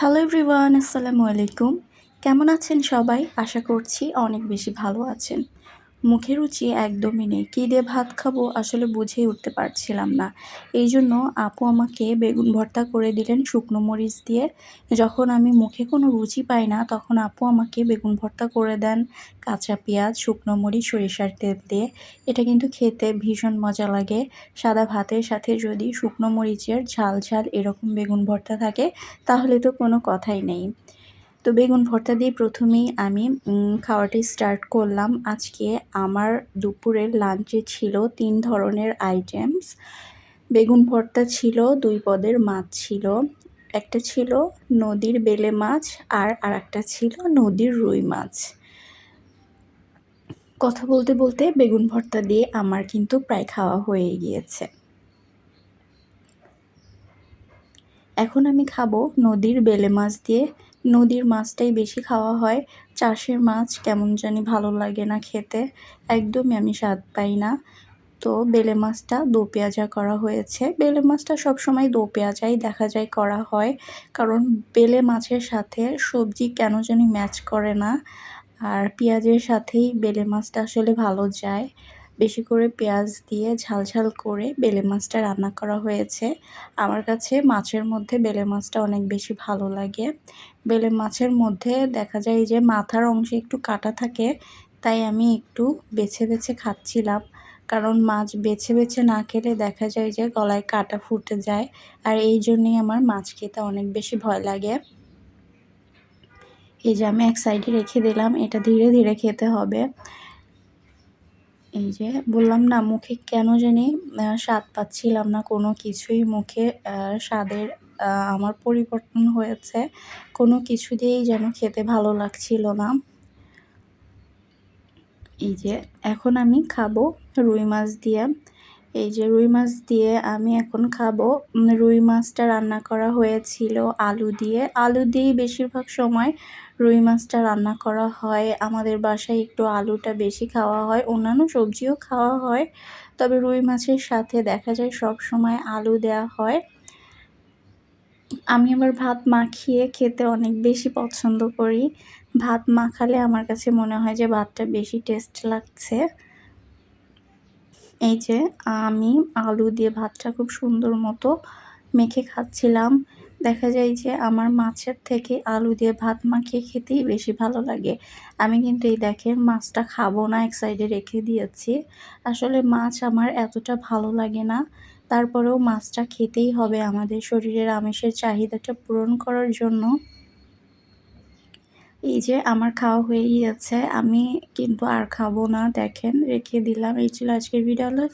Hello everyone আসসালামু আলাইকুম কেমন আছেন সবাই? আশা করছি অনেক বেশি ভালো আছেন। মুখে রুচি একদমই নেই। কী দিয়ে ভাত খাব আসলে বুঝেই উঠতে পারছিলাম না। এই জন্য আপু আমাকে বেগুন ভর্তা করে দিলেন শুকনো মরিচ দিয়ে। যখন আমি মুখে কোনো রুচি পাই না, তখন আপু আমাকে বেগুন ভর্তা করে দেন কাঁচা পেঁয়াজ, শুকনো মরিচ, সরিষার তেল দিয়ে। এটা কিন্তু খেতে ভীষণ মজা লাগে। সাদা ভাতের সাথে যদি শুকনো মরিচের ঝাল ঝাল এরকম বেগুন ভর্তা থাকে, তাহলে তো কোনো কথাই নেই। তো বেগুন ভর্তা দিয়ে প্রথমেই আমি খাওয়াটি স্টার্ট করলাম। আজকে আমার দুপুরের লাঞ্চে ছিল তিন ধরনের আইটেমস বেগুন ভর্তা ছিল, দুই পদের মাছ ছিল। একটা ছিল নদীর বেলে মাছ আর আর একটা ছিল নদীর রুই মাছ। কথা বলতে বলতে বেগুন ভর্তা দিয়ে আমার কিন্তু প্রায় খাওয়া হয়ে গিয়েছে। এখন আমি খাব নদীর বেলে মাছ দিয়ে নদীর মাছটাই বেশি খাওয়া হয়। চাষের মাছ কেমন জানি ভালো লাগে না খেতে। একদমই আমি স্বাদ পাই না। তো বেলে মাছটা দো পেঁয়াজা করা হয়েছে। বেলে মাছটা সবসময় দো পেঁয়াজাই দেখা যায় করা হয়। কারণ বেলে মাছের সাথে সবজি কেন জানি ম্যাচ করে না। আর পেঁয়াজের সাথেই বেলে মাছটা আসলে ভালো যায়। বেশি করে পেঁয়াজ দিয়ে ঝাল ঝাল করে বেলে মাছটা রান্না করা হয়েছে। আমার কাছে মাছের মধ্যে বেলে মাছটা অনেক বেশি ভালো লাগে। বেলে মাছের মধ্যে দেখা যায় যে মাথার অংশে একটু কাটা থাকে, তাই আমি একটু বেছে বেছে খাচ্ছিলাম। কারণ মাছ বেছে বেছে না খেলে দেখা যায় যে গলায় কাটা ফুটে যায়, আর এই জন্যই আমার মাছ খেতে অনেক বেশি ভয় লাগে। এই যে আমি এক সাইডে রেখে দিলাম, এটা ধীরে ধীরে খেতে হবে। এই যে বললাম না, মুখে কেন জানি স্বাদ পাচ্ছিলাম না কোনো কিছুই। মুখে স্বাদের আমার পরিবর্তন হয়েছে। কোনো কিছু দিয়েই যেন খেতে ভালো লাগছিল না। এই যে এখন আমি খাব রুই মাছ দিয়ে। এই যে রুই মাছ দিয়ে আমি এখন খাব। রুই মাছটা রান্না করা হয়েছিল আলু দিয়ে। আলু দিয়েই বেশিরভাগ সময় রুই মাছটা রান্না করা হয়। আমাদের বাসায় একটু আলুটা বেশি খাওয়া হয়, অন্যান্য সবজিও খাওয়া হয়। তবে রুই মাছের সাথে দেখা যায় সব সময় আলু দেওয়া হয়। আমি আবার ভাত মাখিয়ে খেতে অনেক বেশি পছন্দ করি। ভাত মাখালে আমার কাছে মনে হয় যে ভাতটা বেশি টেস্ট লাগছে। এই যে আমি আলু দিয়ে ভাতটা খুব সুন্দর মতো মেখে খাচ্ছিলাম। দেখা যায় যে আমার মাছের থেকে আলু দিয়ে ভাত মাখিয়ে খেতেই বেশি ভালো লাগে। আমি কিন্তু এই দেখেন মাছটা খাব না, এক সাইডে রেখে দিয়েছি। আসলে মাছ আমার এতটা ভালো লাগে না। তারপরেও মাছটা খেতেই হবে আমাদের শরীরের আমিষের চাহিদাটা পূরণ করার জন্য। এই যে আমার খাওয়া হয়ে গিয়েছে আমি কিন্তু আর খাব না, দেখেন, রেখে দিলাম। এই ছিল আজকের ভিডিও আল্লাহ